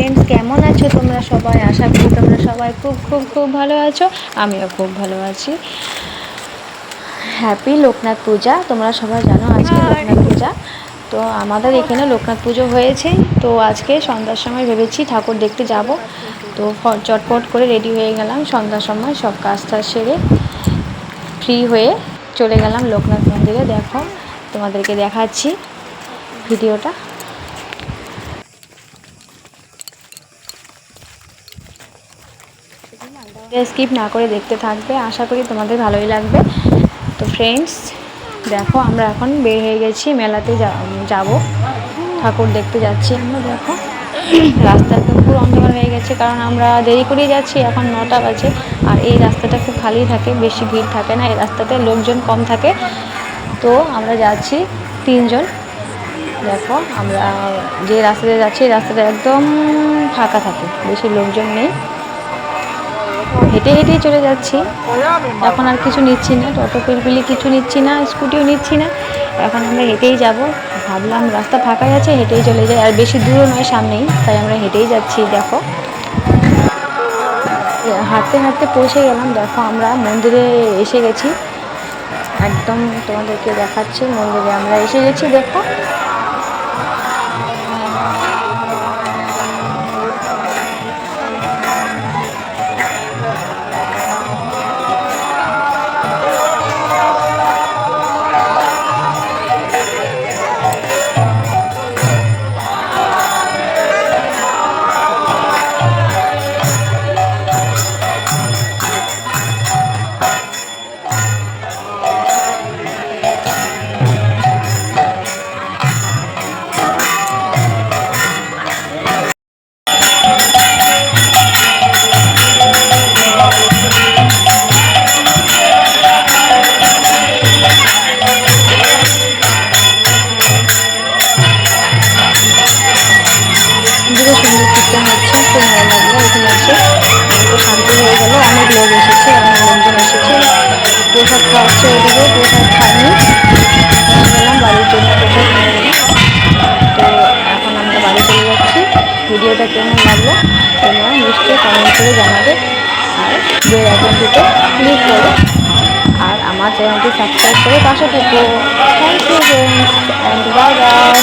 Friends কেমন আছো তোমরা সবাই? আশা করি তোমরা সবাই খুব খুব খুব ভালো আছো। আমিও খুব ভালো আছি। হ্যাপি লোকনাথ পূজা। তোমরা সবাই জানো আজকে লোকনাথ পূজা। তো আমাদের এখানে লোকনাথ পুজো হয়েছে। তো আজকে সন্ধ্যার সময় ভেবেছি ঠাকুর দেখতে যাব। তো চটপট করে রেডি হয়ে গেলাম। সন্ধ্যার সময় সব কাজ টাজ সেরে ফ্রি হয়ে চলে গেলাম লোকনাথ মন্দিরে। দেখো তোমাদেরকে দেখাচ্ছি ভিডিওটা। স্কিপ না করে দেখতে থাকবে। আশা করি তোমাদের ভালোই লাগবে। তো ফ্রেন্ডস দেখো আমরা এখন বের হয়ে গেছি, মেলাতে যাব। ঠাকুর দেখতে যাচ্ছি। আমরা দেখো রাস্তা তো পুরো অন্ধকার হয়ে গেছে, কারণ আমরা দেরি করে যাচ্ছি, এখন নটা বাজে। আর এই রাস্তাটা খুব খালি থাকে, বেশি ভিড় থাকে না, এই রাস্তাতে লোকজন কম থাকে। তো আমরা যাচ্ছি তিনজন। দেখো, আমরা যে রাস্তাতে যাচ্ছি, এই রাস্তাটা একদম ফাঁকা থাকে, বেশি লোকজন নেই। হেঁটে হেঁটেই চলে যাচ্ছি। এখন আর কিছু নিচ্ছি না, টোটো, পিলপিলি কিছু নিচ্ছি না, স্কুটিও নিচ্ছি না। এখন আমরা হেঁটেই যাব। ভাবলাম রাস্তা ফাঁকাই আছে, হেঁটেই চলে যাই। আর বেশি দূরও নয়, সামনেই। তাই আমরা হেঁটেই যাচ্ছি, দেখো। হাঁটতে হাঁটতে পৌঁছে গেলাম। দেখো, আমরা মন্দিরে এসে গেছি। একদম তোমাদেরকে দেখাচ্ছি, মন্দিরে আমরা এসে গেছি, দেখো। মন্দিরে সুন্দর কীর্তন হচ্ছে খুব ভালো লাগল এখানে এসে। তো শান্তি হয়ে গেল, অনেক লোক এসেছে, অনেক লোকজন এসেছে। প্রসাদ খাওয়াচ্ছে ওদিকে, প্রসাদ খাইনি। গেলাম বাড়ির জন্য প্রসাদ তো এখন আমরা বাড়ি চলে যাচ্ছি। ভিডিওটা কেমন লাগল তোমরা নিশ্চয়ই কমেন্ট করে জানাবে। আর বেল আইকনটিতে ক্লিক করো। আর আমার চ্যানেলটি সাবস্ক্রাইব করে পাশে থেকো। Thank you friends and bye bye